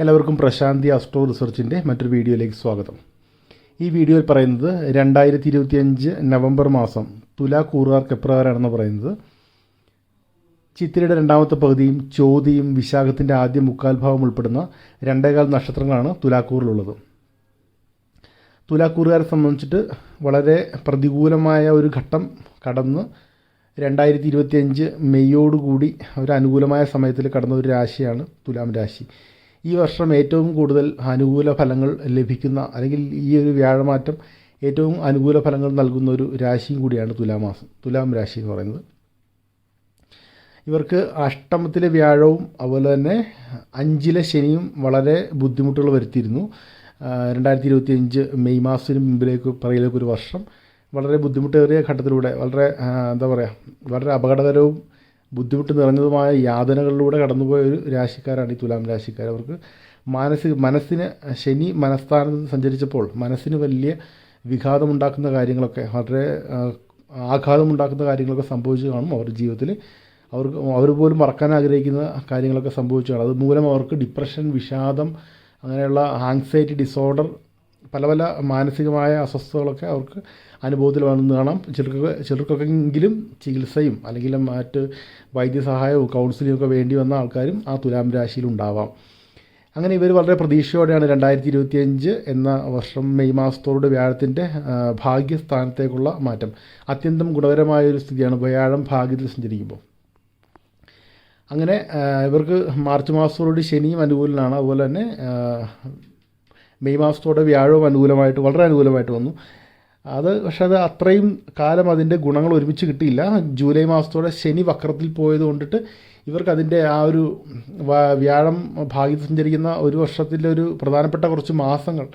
എല്ലാവർക്കും പ്രശാന്തി അസ്ട്രോ റിസർച്ചിന്റെ മറ്റൊരു വീഡിയോയിലേക്ക് സ്വാഗതം. ഈ വീഡിയോയിൽ പറയുന്നത് രണ്ടായിരത്തി ഇരുപത്തിയഞ്ച് നവംബർ മാസം തുലാ കൂറുകാർക്ക് എപ്രകാരമാണെന്ന് പറയുന്നത്. ചിത്തിരയുടെ രണ്ടാമത്തെ പകുതിയും ചോതിയും വിശാഖത്തിന്റെ ആദ്യ മുക്കാൽ ഭാഗം ഉൾപ്പെടുന്ന രണ്ടേകാൽ നക്ഷത്രങ്ങളാണ് തുലാക്കൂറിലുള്ളത് തുലാക്കൂറുകാരെ സംബന്ധിച്ചിട്ട് വളരെ പ്രതികൂലമായ ഒരു ഘട്ടം കടന്ന് രണ്ടായിരത്തി ഇരുപത്തിയഞ്ച് മെയ്യോടുകൂടി ഒരു അനുകൂലമായ സമയത്തിൽ കടന്ന ഒരു രാശിയാണ് തുലാം രാശി. ഈ വർഷം ഏറ്റവും കൂടുതൽ അനുകൂല ഫലങ്ങൾ ലഭിക്കുന്ന അല്ലെങ്കിൽ ഈ ഒരു വ്യാഴമാറ്റം ഏറ്റവും അനുകൂല ഫലങ്ങൾ നൽകുന്ന ഒരു രാശിയും കൂടിയാണ് തുലാമാസം തുലാം രാശി എന്ന് പറയുന്നത്. ഇവർക്ക് അഷ്ടമത്തിലെ വ്യാഴവും അതുപോലെ തന്നെ അഞ്ചിലെ ശനിയും വളരെ ബുദ്ധിമുട്ടുകൾ വരുത്തിയിരുന്നു. രണ്ടായിരത്തി ഇരുപത്തി അഞ്ച് മെയ് മാസത്തിന് മുമ്പിലേക്ക് പറയിലേക്ക് ഒരു വർഷം വളരെ ബുദ്ധിമുട്ടേറിയ ഘട്ടത്തിലൂടെ വളരെ എന്താ പറയുക വളരെ അപകടകരവും ബുദ്ധിമുട്ട് നിറഞ്ഞതുമായ യാതനകളിലൂടെ കടന്നുപോയ ഒരു രാശിക്കാരാണ് ഈ തുലാം രാശിക്കാർ. അവർക്ക് മാനസിക മനസ്സിന് ശനി മനസ്ഥാനത്ത് സഞ്ചരിച്ചപ്പോൾ മനസ്സിന് വലിയ വിഘാതമുണ്ടാക്കുന്ന കാര്യങ്ങളൊക്കെ വളരെ ആഘാതമുണ്ടാക്കുന്ന കാര്യങ്ങളൊക്കെ സംഭവിച്ചു കാണും അവരുടെ ജീവിതത്തിൽ. അവർക്ക് അവർ പോലും മറക്കാൻ ആഗ്രഹിക്കുന്ന കാര്യങ്ങളൊക്കെ സംഭവിച്ചു കാണും. അത് മൂലം അവർക്ക് ഡിപ്രഷൻ വിഷാദം അങ്ങനെയുള്ള ആങ്സൈറ്റി ഡിസോർഡർ പല പല മാനസികമായ അസ്വസ്ഥതകളൊക്കെ അവർക്ക് അനുഭവത്തിൽ വന്നു കാണാം. ചിലർക്ക് ചിലർക്കൊക്കെ എങ്കിലും ചികിത്സയും അല്ലെങ്കിൽ മറ്റ് വൈദ്യസഹായവും കൗൺസിലിംഗ് ഒക്കെ വേണ്ടി വന്ന ആൾക്കാരും ആ തുലാം രാശിയിൽ ഉണ്ടാവാം. അങ്ങനെ ഇവർ വളരെ പ്രതീക്ഷയോടെയാണ് രണ്ടായിരത്തി ഇരുപത്തിയഞ്ച് എന്ന വർഷം മെയ് മാസത്തോട് വ്യാഴത്തിന്റെ ഭാഗ്യസ്ഥാനത്തേക്കുള്ള മാറ്റം. അത്യന്തം ഗുണകരമായ ഒരു സ്ഥിതിയാണ് വ്യാഴം ഭാഗ്യത്തിൽ സഞ്ചരിക്കുമ്പോൾ. അങ്ങനെ ഇവർക്ക് മാർച്ച് മാസത്തോടുകൂടി ശനിയും അനുകൂലനാണ്. അതുപോലെ തന്നെ മെയ് മാസത്തോടെ വ്യാഴവും അനുകൂലമായിട്ട് വളരെ അനുകൂലമായിട്ട് വന്നു. അത് പക്ഷെ അത് അത്രയും കാലം അതിന്റെ ഗുണങ്ങൾ ഒരുമിച്ച് കിട്ടിയില്ല. ജൂലൈ മാസത്തോടെ ശനി വക്രത്തിൽ പോയത് കൊണ്ടിട്ട് ഇവർക്ക് അതിന്റെ ആ ഒരു വ്യാഴം ഭാഗ്യത്തിൽ സഞ്ചരിക്കുന്ന ഒരു വർഷത്തിലെ ഒരു പ്രധാനപ്പെട്ട കുറച്ച് മാസങ്ങൾ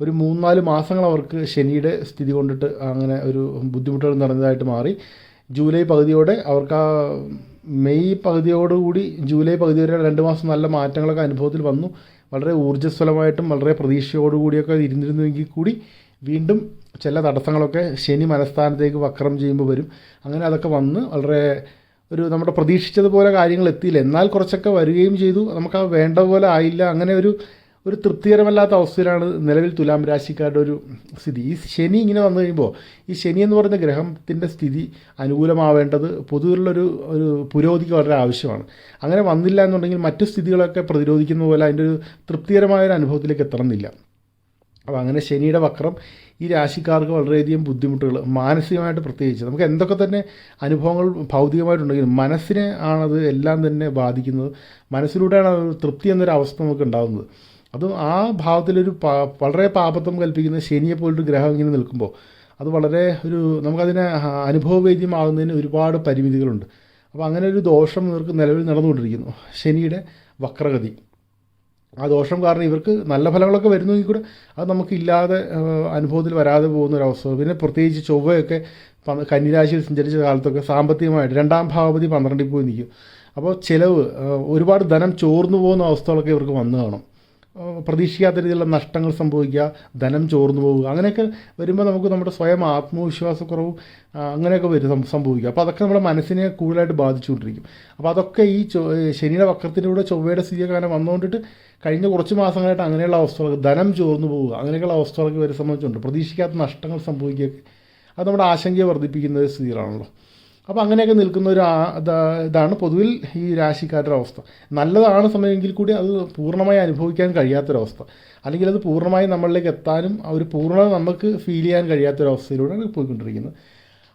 ഒരു മൂന്നാൽ മാസങ്ങൾ അവർക്ക് ശനിയുടെ സ്ഥിതി കൊണ്ടിട്ട് അങ്ങനെ ഒരു ബുദ്ധിമുട്ടുകൾ നിറഞ്ഞതായിട്ട് മാറി. ജൂലൈ പകുതിയോടെ അവർക്ക് ആ മെയ് പകുതിയോടുകൂടി ജൂലൈ പകുതി വരെ രണ്ട് മാസം നല്ല മാറ്റങ്ങളൊക്കെ അനുഭവത്തിൽ വന്നു. വളരെ ഊർജസ്വലമായിട്ടും വളരെ പ്രതീക്ഷയോടുകൂടിയൊക്കെ ഇരുന്നിരുന്നെങ്കിൽ കൂടി വീണ്ടും ചില തടസ്സങ്ങളൊക്കെ ശനി മനസ്ഥാനത്തേക്ക് വക്രം ചെയ്യുമ്പോൾ വരും. അങ്ങനെ അതൊക്കെ വന്ന് വളരെ ഒരു നമ്മുടെ പ്രതീക്ഷിച്ചതുപോലെ കാര്യങ്ങൾ എത്തിയില്ല. എന്നാൽ കുറച്ചൊക്കെ വരികയും ചെയ്തു. നമുക്ക് വേണ്ട പോലെ ആയില്ല. അങ്ങനെ ഒരു ഒരു തൃപ്തികരമല്ലാത്ത അവസ്ഥയിലാണ് നിലവിൽ തുലാം രാശിക്കാരുടെ ഒരു സ്ഥിതി. ഈ ശനി ഇങ്ങനെ വന്നു കഴിയുമ്പോൾ ഈ ശനി എന്ന് പറയുന്ന ഗ്രഹത്തിന്റെ സ്ഥിതി അനുകൂലമാവേണ്ടത് പൊതുവിലുള്ളൊരു ഒരു പുരോഗതിക്ക് വളരെ ആവശ്യമാണ്. അങ്ങനെ വന്നില്ല എന്നുണ്ടെങ്കിൽ മറ്റു സ്ഥിതികളൊക്കെ പ്രതിരോധിക്കുന്ന പോലെ അതിന്റെ ഒരു തൃപ്തികരമായ ഒരു അനുഭവത്തിലേക്ക് എത്തണമെന്നില്ല. അപ്പോൾ അങ്ങനെ ശനിയുടെ വക്രം ഈ രാശിക്കാർക്ക് വളരെയധികം ബുദ്ധിമുട്ടുകൾ മാനസികമായിട്ട് പ്രത്യേകിച്ച്. നമുക്ക് എന്തൊക്കെ തന്നെ അനുഭവങ്ങൾ ഭൗതികമായിട്ടുണ്ടെങ്കിലും മനസ്സിനെ ആണത് എല്ലാം തന്നെ ബാധിക്കുന്നത്. മനസ്സിലൂടെയാണ് തൃപ്തി എന്നൊരു അവസ്ഥ നമുക്ക് ഉണ്ടാകുന്നത് അതും ആ ഭാവത്തിലൊരു വളരെ പാപത്വം കൽപ്പിക്കുന്ന ശനിയെ പോലൊരു ഗ്രഹം ഇങ്ങനെ നിൽക്കുമ്പോൾ അത് വളരെ ഒരു നമുക്കതിനെ അനുഭവവേദ്യമാകുന്നതിന് ഒരുപാട് പരിമിതികളുണ്ട്. അപ്പോൾ അങ്ങനെ ഒരു ദോഷം ഇവർക്ക് നിലവിൽ നടന്നുകൊണ്ടിരിക്കുന്നു. ശനിയുടെ വക്രഗതി. ആ ദോഷം കാരണം ഇവർക്ക് നല്ല ഫലങ്ങളൊക്കെ വരുന്നെങ്കിൽ കൂടെ അത് നമുക്കില്ലാതെ അനുഭവത്തിൽ വരാതെ പോകുന്ന ഒരു അവസ്ഥ പിന്നെ പ്രത്യേകിച്ച് ചൊവ്വയൊക്കെ കന്നിരാശിയിൽ സഞ്ചരിച്ച കാലത്തൊക്കെ സാമ്പത്തികമായിട്ട് രണ്ടാം ഭാവപതി പന്ത്രണ്ടിൽ പോയി നിൽക്കും. അപ്പോൾ ചിലവ് ഒരുപാട് ധനം ചോർന്നു പോകുന്ന അവസ്ഥകളൊക്കെ ഇവർക്ക് വന്നു കാണും. പ്രതീക്ഷിക്കാത്ത രീതിയിലുള്ള നഷ്ടങ്ങൾ സംഭവിക്കുക ധനം ചോർന്നു പോവുക അങ്ങനെയൊക്കെ വരുമ്പോൾ നമുക്ക് നമ്മുടെ സ്വയം ആത്മവിശ്വാസക്കുറവും അങ്ങനെയൊക്കെ വരും സംഭവിക്കുക. അപ്പോൾ അതൊക്കെ നമ്മുടെ മനസ്സിനെ കൂടുതലായിട്ട് ബാധിച്ചുകൊണ്ടിരിക്കും. അപ്പോൾ അതൊക്കെ ഈ ശനിയുടെ വക്രത്തിലൂടെ ചൊവ്വയുടെ സ്ഥിതിയൊക്കെ അങ്ങനെ വന്നുകൊണ്ടിട്ട് കഴിഞ്ഞ കുറച്ച് മാസങ്ങളായിട്ട് അങ്ങനെയുള്ള അവസ്ഥകൾ ധനം ചോർന്നു പോവുക അങ്ങനെയൊക്കെയുള്ള അവസ്ഥകളൊക്കെ വരെ സംബന്ധിച്ചുണ്ട്. പ്രതീക്ഷിക്കാത്ത നഷ്ടങ്ങൾ സംഭവിക്കുകയൊക്കെ അത് നമ്മുടെ ആശങ്കയെ വർദ്ധിപ്പിക്കുന്ന സ്ഥിതികളാണല്ലോ. അപ്പോൾ അങ്ങനെയൊക്കെ നിൽക്കുന്ന ഒരു ഇതാണ് പൊതുവിൽ ഈ രാശിക്കാരുടെ അവസ്ഥ. നല്ലതാണ് സമയമെങ്കിൽ കൂടി അത് പൂർണമായി അനുഭവിക്കാൻ കഴിയാത്തൊരവസ്ഥ. അല്ലെങ്കിൽ അത് പൂർണമായി നമ്മളിലേക്ക് എത്താനും ഒരു പൂർണത നമുക്ക് ഫീൽ ചെയ്യാൻ കഴിയാത്തൊരവസ്ഥയിലൂടെയാണ് പോയിക്കൊണ്ടിരിക്കുന്നത്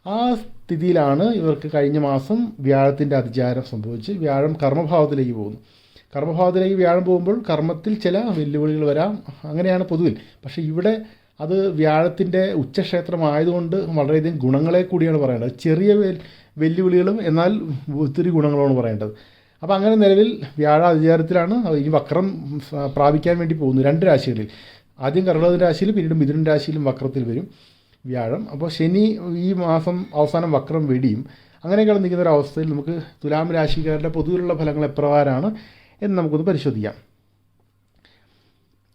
ആ സ്ഥിതിയിലാണ് ഇവർക്ക് കഴിഞ്ഞ മാസം വ്യാഴത്തിന്റെ അതിചാരം സംഭവിച്ച് വ്യാഴം കർമ്മഭാവത്തിലേക്ക് പോകുന്നു. കർമ്മഭാവത്തിലേക്ക് വ്യാഴം പോകുമ്പോൾ കർമ്മത്തിൽ ചില വെല്ലുവിളികൾ വരാം. അങ്ങനെയാണ് പൊതുവിൽ. പക്ഷേ ഇവിടെ അത് വ്യാഴത്തിന്റെ ഉച്ചക്ഷേത്രമായതുകൊണ്ട് വളരെയധികം ഗുണങ്ങളെ കൂടിയാണ് പറയേണ്ടത് ചെറിയ വെല്ലുവിളികളും എന്നാൽ ഒത്തിരി ഗുണങ്ങളാണ് പറയേണ്ടത്. അപ്പോൾ അങ്ങനെ നിലവിൽ വ്യാഴ അധികാരത്തിലാണ് ഈ വക്രം പ്രാപിക്കാൻ വേണ്ടി പോകുന്നത് രണ്ട് രാശികളിൽ. ആദ്യം കർണക രാശിയിൽ പിന്നീട് മിഥുനൻ രാശിയിലും വക്രത്തിൽ വരും വ്യാഴം. അപ്പോൾ ശനി ഈ മാസം അവസാനം വക്രം വെടിയും. അങ്ങനെയൊക്കെ നിൽക്കുന്ന ഒരു അവസ്ഥയിൽ നമുക്ക് തുലാം രാശിക്കാരുടെ പൊതുവിലുള്ള ഫലങ്ങൾ എപ്രകാരമാണ് എന്ന് നമുക്കൊന്ന് പരിശോധിക്കാം.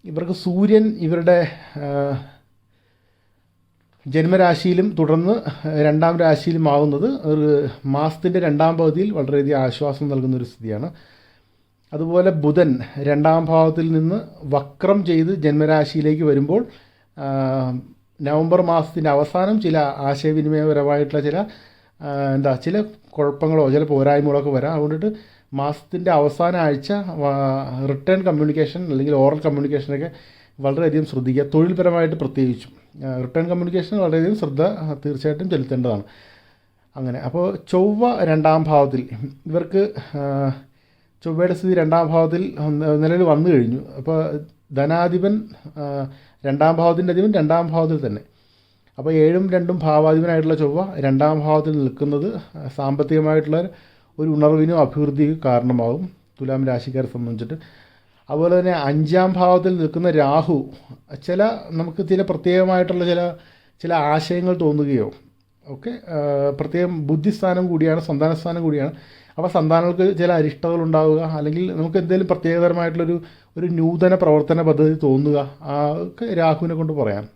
ഇവർക്ക് സൂര്യൻ ഇവരുടെ ജന്മരാശിയിലും തുടർന്ന് രണ്ടാം രാശിയിലും ആവുന്നത് ഒരു മാസത്തിന്റെ രണ്ടാം പകുതിയിൽ വളരെയധികം ആശ്വാസം നൽകുന്ന ഒരു സ്ഥിതിയാണ്. അതുപോലെ ബുധൻ രണ്ടാം ഭാവത്തിൽ നിന്ന് വക്രം ചെയ്ത് ജന്മരാശിയിലേക്ക് വരുമ്പോൾ നവംബർ മാസത്തിന്റെ അവസാനം ചില ആശയവിനിമയപരമായിട്ടുള്ള ചില എന്താ ചില കുഴപ്പങ്ങളോ ചില പോരായ്മകളൊക്കെ വരാം. അതുകൊണ്ടിട്ട് മാസത്തിന്റെ അവസാന ആഴ്ച റിട്ടേൺ കമ്മ്യൂണിക്കേഷൻ അല്ലെങ്കിൽ ഓറൽ കമ്മ്യൂണിക്കേഷനൊക്കെ വളരെയധികം ശ്രദ്ധിക്കുക. തൊഴിൽപരമായിട്ട് പ്രത്യേകിച്ചും. റിട്ടേൺ കമ്മ്യൂണിക്കേഷൻ വളരെയധികം ശ്രദ്ധ തീർച്ചയായിട്ടും ചെലുത്തേണ്ടതാണ്. അങ്ങനെ അപ്പോൾ ചൊവ്വ രണ്ടാം ഭാവത്തിൽ ഇവർക്ക് ചൊവ്വയുടെ സ്ഥിതി രണ്ടാം ഭാവത്തിൽ നിലവിൽ വന്നു കഴിഞ്ഞു. അപ്പോൾ ധനാധിപൻ രണ്ടാം ഭാവത്തിന്റെ അധിപൻ രണ്ടാം ഭാവത്തിൽ തന്നെ. അപ്പോൾ ഏഴും രണ്ടും ഭാവാധിപനായിട്ടുള്ള ചൊവ്വ രണ്ടാം ഭാവത്തിൽ നിൽക്കുന്നത് സാമ്പത്തികമായിട്ടുള്ള ഒരു ഉണർവിനും അഭിവൃദ്ധിക്കും കാരണമാകും. തുലാം രാശിക്കാരെ സംബന്ധിച്ചിട്ട് അതുപോലെ തന്നെ അഞ്ചാം ഭാവത്തിൽ നിൽക്കുന്ന രാഹു ചില നമുക്ക് ചില പ്രത്യേകമായിട്ടുള്ള ചില ചില ആശയങ്ങൾ തോന്നുകയോ ഒക്കെ പ്രത്യേകം ബുദ്ധിസ്ഥാനം കൂടിയാണ് സന്താനസ്ഥാനം കൂടിയാണ്. അപ്പോൾ സന്താനങ്ങൾക്ക് ചില അരിഷ്ടതകൾ ഉണ്ടാവുക അല്ലെങ്കിൽ നമുക്ക് എന്തെങ്കിലും പ്രത്യേകതരമായിട്ടുള്ളൊരു ഒരു നൂതന പ്രവർത്തന പദ്ധതി തോന്നുക ഒക്കെ രാഹുവിനെ കൊണ്ട് പറയാം.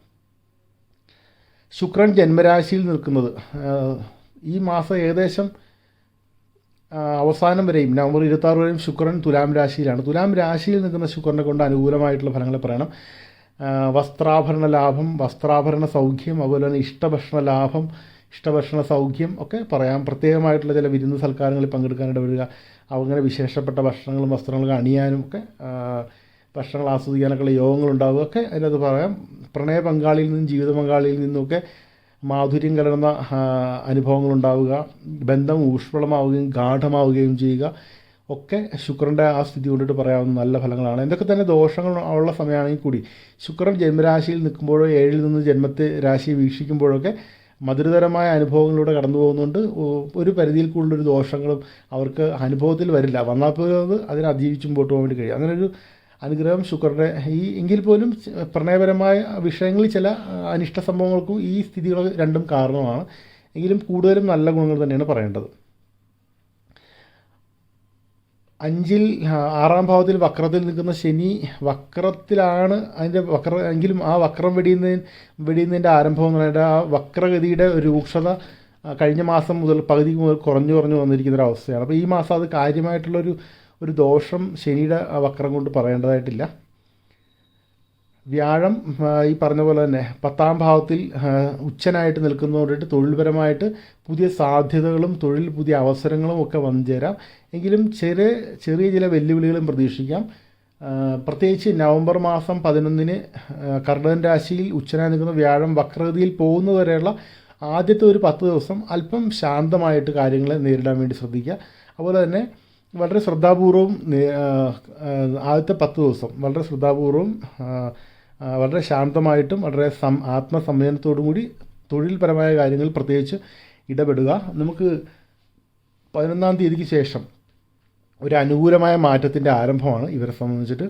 ശുക്രൻ ജന്മരാശിയിൽ നിൽക്കുന്നത് ഈ മാസം ഏകദേശം അവസാനം വരെയും നവംബർ ഇരുപത്തി ആറ് വരെയും ശുക്രൻ തുലാം രാശിയിലാണ്. തുലാം രാശിയിൽ നിൽക്കുന്ന ശുക്രനെ കൊണ്ട് അനുകൂലമായിട്ടുള്ള ഫലങ്ങൾ പറയണം. വസ്ത്രാഭരണ ലാഭം വസ്ത്രാഭരണ സൗഖ്യം അതുപോലെ തന്നെ ഇഷ്ടഭക്ഷണ ലാഭം ഇഷ്ടഭക്ഷണ സൗഖ്യം ഒക്കെ പറയാം. പ്രത്യേകമായിട്ടുള്ള ചില വിരുന്ന് സൽക്കാരങ്ങളിൽ പങ്കെടുക്കാനിട വരിക. അങ്ങനെ വിശേഷപ്പെട്ട ഭക്ഷണങ്ങളും വസ്ത്രങ്ങളും അണിയാനും ഒക്കെ ഭക്ഷണങ്ങൾ ആസ്വദിക്കാനൊക്കെയുള്ള യോഗങ്ങളുണ്ടാവുക ഒക്കെ അതിനകത്ത് പറയാം. പ്രണയ പങ്കാളിയിൽ നിന്നും ജീവിത പങ്കാളിയിൽ നിന്നുമൊക്കെ മാധുര്യം കലർന്ന അനുഭവങ്ങൾ ഉണ്ടാവുക ബന്ധം ഊഷ്മളമാവുകയും ഗാഠമാവുകയും ചെയ്യുക ഒക്കെ ശുക്രന്റെ ആ സ്ഥിതി കൊണ്ടിട്ട് പറയാവുന്ന നല്ല ഫലങ്ങളാണ്. എന്തൊക്കെ തന്നെ ദോഷങ്ങൾ ഉള്ള സമയമാണെങ്കിൽ കൂടി. ശുക്രൻ ജന്മരാശിയിൽ നിൽക്കുമ്പോഴോ ഏഴിൽ നിന്ന് ജന്മത്തെ രാശി വീക്ഷിക്കുമ്പോഴൊക്കെ മധുരതരമായ അനുഭവങ്ങളിലൂടെ കടന്നു പോകുന്നുണ്ട്. ഒരു പരിധിയിൽ കൂടുതലൊരു ദോഷങ്ങളും അവർക്ക് അനുഭവത്തിൽ വരില്ല. വന്നാൽ അതിനെ അതിജീവിച്ച് മുമ്പോട്ട് പോകാൻ വേണ്ടി കഴിയും. അങ്ങനെ ഒരു അനുഗ്രഹം ശുക്രന്റെ ഈ എങ്കിൽ പോലും പ്രണയപരമായ വിഷയങ്ങളിൽ ചില അനിഷ്ട സംഭവങ്ങൾക്കും ഈ സ്ഥിതികൾ രണ്ടും കാരണമാണ്. എങ്കിലും കൂടുതലും നല്ല ഗുണങ്ങൾ തന്നെയാണ് പറയേണ്ടത്. അഞ്ചിൽ ആറാം ഭാവത്തിൽ വക്രത്തിൽ നിൽക്കുന്ന ശനി വക്രത്തിലാണ് അതിന്റെ വക്ര എങ്കിലും ആ വക്രം വെടിയുന്നതിന് വെടിയുന്നതിന്റെ ആരംഭം എന്ന് പറയുന്നത് ആ വക്രഗതിയുടെ രൂക്ഷത കഴിഞ്ഞ മാസം മുതൽ പകുതി മുതൽ കുറഞ്ഞു കുറഞ്ഞു വന്നിരിക്കുന്ന ഒരു അവസ്ഥയാണ്. അപ്പോൾ ഈ മാസം അത് കാര്യമായിട്ടുള്ളൊരു ഒരു ദോഷം ശനിയുടെ വക്രം കൊണ്ട് പറയേണ്ടതായിട്ടില്ല. വ്യാഴം ഈ പറഞ്ഞ പോലെ തന്നെ പത്താം ഭാവത്തിൽ ഉച്ചനായിട്ട് നിൽക്കുന്നതുകൊണ്ടിട്ട് തൊഴിൽപരമായിട്ട് പുതിയ സാധ്യതകളും തൊഴിൽ പുതിയ അവസരങ്ങളും ഒക്കെ വന്നു ചേരാം. എങ്കിലും ചെറിയ ചെറിയ ചില വെല്ലുവിളികളും പ്രതീക്ഷിക്കാം. പ്രത്യേകിച്ച് നവംബർ മാസം പതിനൊന്നിന് കർണൻ രാശിയിൽ ഉച്ചനായി നിൽക്കുന്ന വ്യാഴം വക്രഗതിയിൽ പോകുന്നതുവരെയുള്ള ആദ്യത്തെ ഒരു പത്ത് ദിവസം അല്പം ശാന്തമായിട്ട് കാര്യങ്ങളെ നേരിടാൻ വേണ്ടി ശ്രദ്ധിക്കുക. അതുപോലെ തന്നെ വളരെ ശ്രദ്ധാപൂർവം ആദ്യത്തെ പത്ത് ദിവസം വളരെ ശ്രദ്ധാപൂർവം വളരെ ശാന്തമായിട്ടും വളരെ സം ആത്മസംയമനത്തോടും കൂടി തൊഴിൽപരമായ കാര്യങ്ങൾ പ്രത്യേകിച്ച് ഇടപെടുക. നമുക്ക് പതിനൊന്നാം തീയതിക്ക് ശേഷം ഒരു അനുകൂലമായ മാറ്റത്തിന്റെ ആരംഭമാണ് ഇവരെ സംബന്ധിച്ചിട്ട്.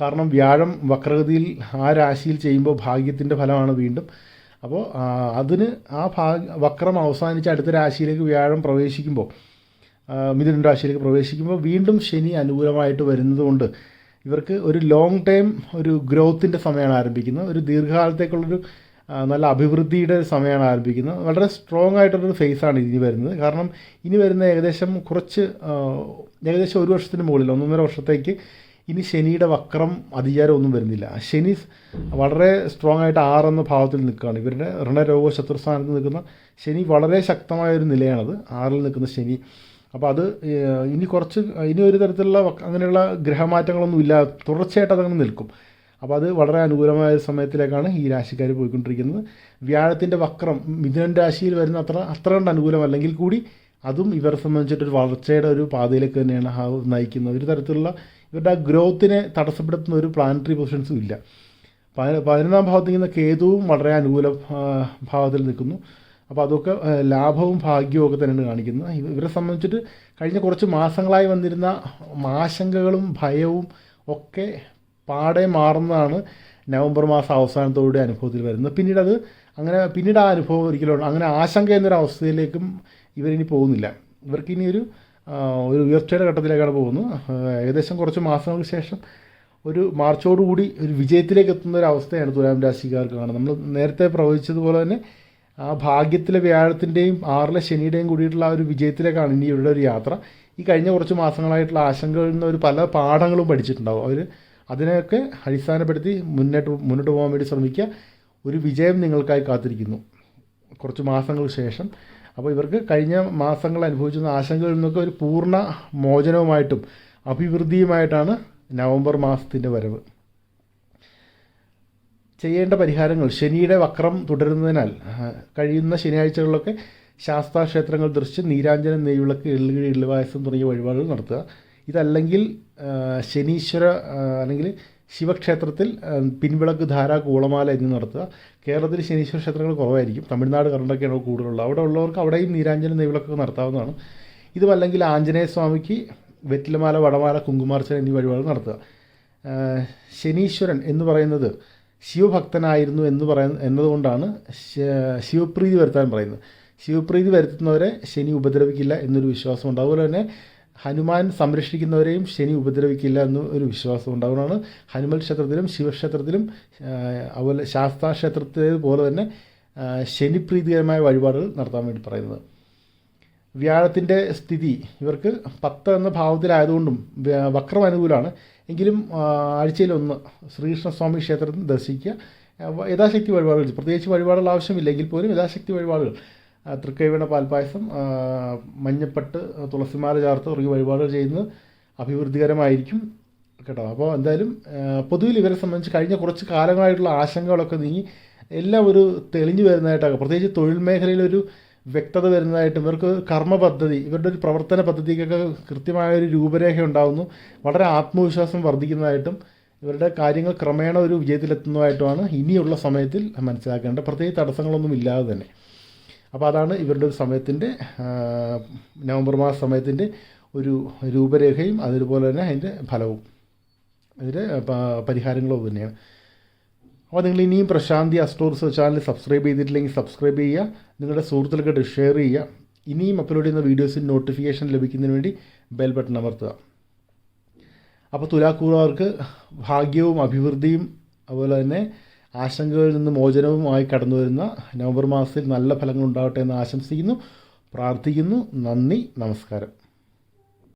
കാരണം വ്യാഴം വക്രഗതിയിൽ ആ രാശിയിൽ ചെയ്യുമ്പോൾ ഭാഗ്യത്തിന്റെ ഫലമാണ് വീണ്ടും. അപ്പോൾ അതിന് ആ ഭാഗ്യ വക്രം അവസാനിച്ച് അടുത്ത രാശിയിലേക്ക് വ്യാഴം പ്രവേശിക്കുമ്പോൾ മിഥുന രാശിയിലേക്ക് പ്രവേശിക്കുമ്പോൾ വീണ്ടും ശനി അനുകൂലമായിട്ട് വരുന്നതുകൊണ്ട് ഇവർക്ക് ഒരു ലോങ് ടൈം ഒരു ഗ്രോത്തിന്റെ സമയമാണ് ആരംഭിക്കുന്നത്. ഒരു ദീർഘകാലത്തേക്കുള്ളൊരു നല്ല അഭിവൃദ്ധിയുടെ സമയമാണ് ആരംഭിക്കുന്നത്. വളരെ സ്ട്രോങ് ആയിട്ടുള്ളൊരു ഫേസാണ് ഇനി വരുന്നത്. കാരണം ഇനി വരുന്ന ഏകദേശം കുറച്ച് ഏകദേശം ഒരു വർഷത്തിന് മുകളിൽ ഒന്നൊന്നര വർഷത്തേക്ക് ഇനി ശനിയുടെ വക്രം അധികാരം ഒന്നും വരുന്നില്ല. ശനി വളരെ സ്ട്രോങ് ആയിട്ട് ആറെന്ന ഭാവത്തിൽ നിൽക്കുകയാണ്. ഇവരുടെ ഋണരോഗ ശത്രുസ്ഥാനത്ത് നിൽക്കുന്ന ശനി വളരെ ശക്തമായ ഒരു നിലയാണത്. ആറിൽ നിൽക്കുന്ന ശനി അപ്പോൾ അത് ഇനി കുറച്ച് ഇനി ഒരു തരത്തിലുള്ള അങ്ങനെയുള്ള ഗ്രഹമാറ്റങ്ങളൊന്നും ഇല്ല. തുടർച്ചയായിട്ട് അതങ്ങനെ നിൽക്കും. അപ്പോൾ അത് വളരെ അനുകൂലമായ സമയത്തിലേക്കാണ് ഈ രാശിക്കാർ പോയിക്കൊണ്ടിരിക്കുന്നത്. വ്യാഴത്തിന്റെ വക്രം മിഥുനൻ രാശിയിൽ വരുന്ന അത്ര അത്ര കണ്ട് അനുകൂലമല്ലെങ്കിൽ കൂടി അതും ഇവരെ സംബന്ധിച്ചിട്ടൊരു വളർച്ചയുടെ ഒരു പാതയിലേക്ക് തന്നെയാണ് നയിക്കുന്നത്. ഒരു തരത്തിലുള്ള ഇവരുടെ ഗ്രോത്തിനെ തടസ്സപ്പെടുത്തുന്ന ഒരു പ്ലാനറ്ററി പൊസിഷൻസും ഇല്ല. പതിന- പതിനൊന്നാം ഭാവത്തിൽ നിൽക്കുന്ന കേതുവും വളരെ അനുകൂല ഭാവത്തിൽ നിൽക്കുന്നു. അപ്പോൾ അതൊക്കെ ലാഭവും ഭാഗ്യവും ഒക്കെ തന്നെയാണ് കാണിക്കുന്നത്. ഇവരെ സംബന്ധിച്ചിട്ട് കഴിഞ്ഞ കുറച്ച് മാസങ്ങളായി വന്നിരുന്ന ആശങ്കകളും ഭയവും ഒക്കെ പാടെ മാറുന്നതാണ് നവംബർ മാസം അവസാനത്തോടെ അനുഭവത്തിൽ വരുന്നത്. പിന്നീട് അത് അങ്ങനെ പിന്നീട് ആ അനുഭവം ഒരിക്കലും അങ്ങനെ ആശങ്ക എന്നൊരു അവസ്ഥയിലേക്കും ഇവരിനി പോകുന്നില്ല. ഇവർക്കിനി ഒരു ഒരു ഉയർച്ചയുടെ ഘട്ടത്തിലേക്കാണ് പോകുന്നത്. ഏകദേശം കുറച്ച് മാസങ്ങൾക്ക് ശേഷം ഒരു മാർച്ചോടുകൂടി ഒരു വിജയത്തിലേക്ക് എത്തുന്ന ഒരു അവസ്ഥയാണ് തുലാം രാശിക്കാർക്ക് കാണുന്നത്. നമ്മൾ നേരത്തെ പ്രവചിച്ചതുപോലെ തന്നെ ആ ഭാഗ്യത്തിലെ വ്യാഴത്തിന്റെയും ആറിലെ ശനിയുടെയും കൂടിയിട്ടുള്ള ആ ഒരു വിജയത്തിലേക്കാണ് ഇനി ഇവരുടെ ഒരു യാത്ര. ഈ കഴിഞ്ഞ കുറച്ച് മാസങ്ങളായിട്ടുള്ള ആശങ്കകളിൽ നിന്ന് ഒരു പല പാഠങ്ങളും പഠിച്ചിട്ടുണ്ടാവും. അവർ അതിനെയൊക്കെ അടിസ്ഥാനപ്പെടുത്തി മുന്നോട്ട് മുന്നോട്ട് പോകാൻ വേണ്ടി ശ്രമിക്കുക. ഒരു വിജയം നിങ്ങൾക്കായി കാത്തിരിക്കുന്നു. കുറച്ച് മാസങ്ങൾക്ക് ശേഷം. അപ്പോൾ ഇവർക്ക് കഴിഞ്ഞ മാസങ്ങൾ അനുഭവിച്ചിരുന്ന ആശങ്കകളിൽ നിന്നൊക്കെ ഒരു പൂർണ മോചനവുമായിട്ടും അഭിവൃദ്ധിയുമായിട്ടാണ് നവംബർ മാസത്തിന്റെ വരവ്. ചെയ്യേണ്ട പരിഹാരങ്ങൾ ശനിയുടെ വക്രം തുടരുന്നതിനാൽ കഴിയുന്ന ശനിയാഴ്ചകളിലൊക്കെ ശാസ്താ ക്ഷേത്രങ്ങൾ ദർശിച്ച് നീരാഞ്ജനം നെയ്വിളക്ക് എള്ളുകിഴി എള്ളുവായസം തുടങ്ങിയ വഴിപാടുകൾ നടത്തുക. ഇതല്ലെങ്കിൽ ശനീശ്വര അല്ലെങ്കിൽ ശിവക്ഷേത്രത്തിൽ പിൻവിളക്ക് ധാര കൂളമാല എന്നിവ നടത്തുക. കേരളത്തിൽ ശനീശ്വര ക്ഷേത്രങ്ങൾ കുറവായിരിക്കും. തമിഴ്നാട് കർണാടകയാണ് കൂടുതലുള്ളത്. അവിടെ ഉള്ളവർക്ക് അവിടെയും നീരാഞ്ജന നെയ്വിളക്കൊക്കെ നടത്താവുന്നതാണ്. ഇതുമല്ലെങ്കിൽ ആഞ്ജനേയ സ്വാമിക്ക് വെറ്റിലമാല വടമാല കുങ്കുമാർച്ചന എന്നീ വഴിപാടുകൾ നടത്തുക. ശനീശ്വരൻ എന്ന് പറയുന്നത് ശിവഭക്തനായിരുന്നു എന്ന് പറയുന്ന എന്നതുകൊണ്ടാണ് ശിവപ്രീതി വരുത്താൻ പറയുന്നത്. ശിവപ്രീതി വരുത്തുന്നവരെ ശനി ഉപദ്രവിക്കില്ല എന്നൊരു വിശ്വാസമുണ്ട് അതുപോലെ തന്നെ ഹനുമാൻ സംരക്ഷിക്കുന്നവരെയും ശനി ഉപദ്രവിക്കില്ല എന്ന് ഒരു വിശ്വാസമുണ്ട് അതുകൊണ്ടാണ് ഹനുമൽ ക്ഷേത്രത്തിലും ശിവക്ഷേത്രത്തിലും അതുപോലെ ശാസ്താ ക്ഷേത്രത്തിലേതുപോലെ തന്നെ ശനിപ്രീതികരമായ വഴിപാടുകൾ നടത്താൻ വേണ്ടി പറയുന്നത്. വ്യാഴത്തിന്റെ സ്ഥിതി ഇവർക്ക് പത്ത് എന്ന ഭാവത്തിലായതുകൊണ്ടും വക്രം അനുകൂലമാണ് എങ്കിലും ആഴ്ചയിലൊന്ന് ശ്രീകൃഷ്ണസ്വാമി ക്ഷേത്രത്തിൽ ദർശിക്കുക. യഥാശക്തി വഴിപാടുകൾ പ്രത്യേകിച്ച് വഴിപാടുകൾ ആവശ്യമില്ലെങ്കിൽ പോലും യഥാശക്തി വഴിപാടുകൾ. തൃക്കൈവീണ പാൽപ്പായസം മഞ്ഞപ്പട്ട് തുളസിമാല ചേർത്ത് തുടങ്ങിയ വഴിപാടുകൾ ചെയ്യുന്നത് അഭിവൃദ്ധികരമായിരിക്കും കേട്ടോ. അപ്പോൾ എന്തായാലും പൊതുവിൽ ഇവരെ സംബന്ധിച്ച് കഴിഞ്ഞ കുറച്ച് കാലങ്ങളായിട്ടുള്ള ആശങ്കകളൊക്കെ നീങ്ങി എല്ലാം ഒരു തെളിഞ്ഞു വരുന്നതായിട്ടാണ് പ്രത്യേകിച്ച് തൊഴിൽ മേഖലയിലൊരു വ്യക്തത വരുന്നതായിട്ടും ഇവർക്ക് കർമ്മ പദ്ധതി ഇവരുടെ ഒരു പ്രവർത്തന പദ്ധതിക്കൊക്കെ കൃത്യമായ ഒരു രൂപരേഖ ഉണ്ടാകുന്നു വളരെ ആത്മവിശ്വാസം വർദ്ധിക്കുന്നതായിട്ടും ഇവരുടെ കാര്യങ്ങൾ ക്രമേണ ഒരു വിജയത്തിലെത്തുന്നതായിട്ടുമാണ് ഇനിയുള്ള സമയത്തിൽ മനസ്സിലാക്കേണ്ടത് പ്രത്യേകിച്ച് തടസ്സങ്ങളൊന്നും ഇല്ലാതെ തന്നെ. അപ്പോൾ അതാണ് ഇവരുടെ ഒരു സമയത്തിന്റെ നവംബർ മാസ സമയത്തിന്റെ ഒരു രൂപരേഖയും അതുപോലെ തന്നെ അതിന്റെ ഫലവും. അതിന്റെ പരിഹാരങ്ങളും തന്നെയാണ് അപ്പോൾ നിങ്ങൾ ഇനിയും പ്രശാന്തി അസ്റ്റോർസ് ചാനൽ സബ്സ്ക്രൈബ് ചെയ്തിട്ടില്ലെങ്കിൽ സബ്സ്ക്രൈബ് ചെയ്യുക. നിങ്ങളുടെ സുഹൃത്തുക്കൾക്ക് ഷെയർ ചെയ്യുക. ഇനിയും അപ്ലോഡ് ചെയ്യുന്ന വീഡിയോസിന് നോട്ടിഫിക്കേഷൻ ലഭിക്കുന്നതിന് വേണ്ടി ബെൽ ബട്ടൺ അമർത്തുക. അപ്പോൾ തുലാക്കൂറുകാർക്ക് ഭാഗ്യവും അഭിവൃദ്ധിയും അതുപോലെ തന്നെ ആശങ്കകളിൽ നിന്ന് മോചനവുമായി കടന്നു വരുന്ന നവംബർ മാസത്തിൽ നല്ല ഫലങ്ങൾ ഉണ്ടാവട്ടെ എന്ന് ആശംസിക്കുന്നു. പ്രാർത്ഥിക്കുന്നു. നന്ദി. നമസ്കാരം.